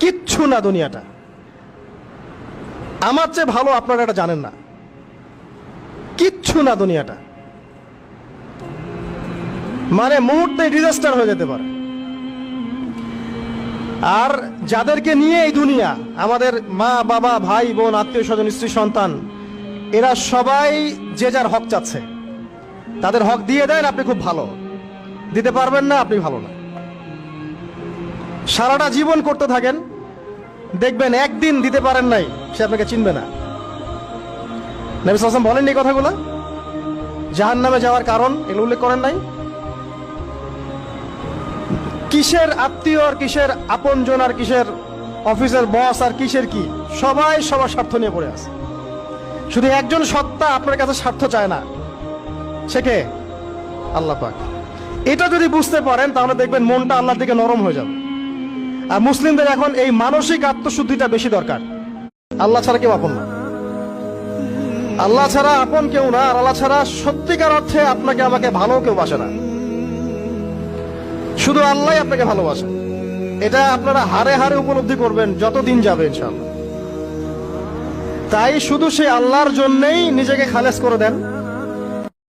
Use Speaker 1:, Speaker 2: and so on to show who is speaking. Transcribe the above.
Speaker 1: কিচ্ছু না দুনিয়াটা। আমার চেয়ে ভালো আপনারা এটা জানেন না। কিচ্ছু না দুনিয়াটা। মানে মুহূর্তে ডিজাস্টার হয়ে যেতে পারে। আর যাদেরকে নিয়ে এই দুনিয়া, আমাদের মা, বাবা, ভাই, বোন, আত্মীয় স্বজন, স্ত্রী, সন্তান, এরা সবাই যে যার হক চাচ্ছে। তাদের হক দিয়ে দেন, আপনি খুব ভালো। দিতে পারবেন না, আপনি ভালো না। সারাটা জীবন করতে থাকেন, দেখবেন একদিন দিতে পারেন নাই, সে আপনাকে চিনবে না। নবী সালাম বলেন এই কথাগুলো? জাহান নামে যাওয়ার কারণ এগুলো উল্লেখ করেন নাই? কিসের আত্মীয় আর কিসের আপনজন আর কিসের অফিসের বস আর কিসের কি? সবাই সবার স্বার্থ নিয়ে পড়ে আছে। শুধু একজন সত্তা আপনার কাছে স্বার্থ চায় না। সে কে? আল্লাহ পাক। এটা যদি বুঝতে পারেন, তাহলে দেখবেন মনটা আল্লাহর দিকে নরম হয়ে যাবে। মুসলিমদের এখন এই মানসিক আত্মশুদ্ধিটা বেশি দরকার। আল্লাহ ছাড়া কেউ আপন না। আল্লাহ ছাড়া আপন কেউ না, আর আল্লাহ ছাড়া সত্যিকার অর্থে আপনাকে আমাকে ভালো কেউ বাসে না। শুধু আল্লাহ আপনাকে ভালোবাসে। এটা আপনারা হারে হারে উপলব্ধি করবেন যত দিন যাবে, ইনশাআল্লাহ। তাই শুধু সেই আল্লাহর জন্যই নিজেকে খালেজ করে দেন।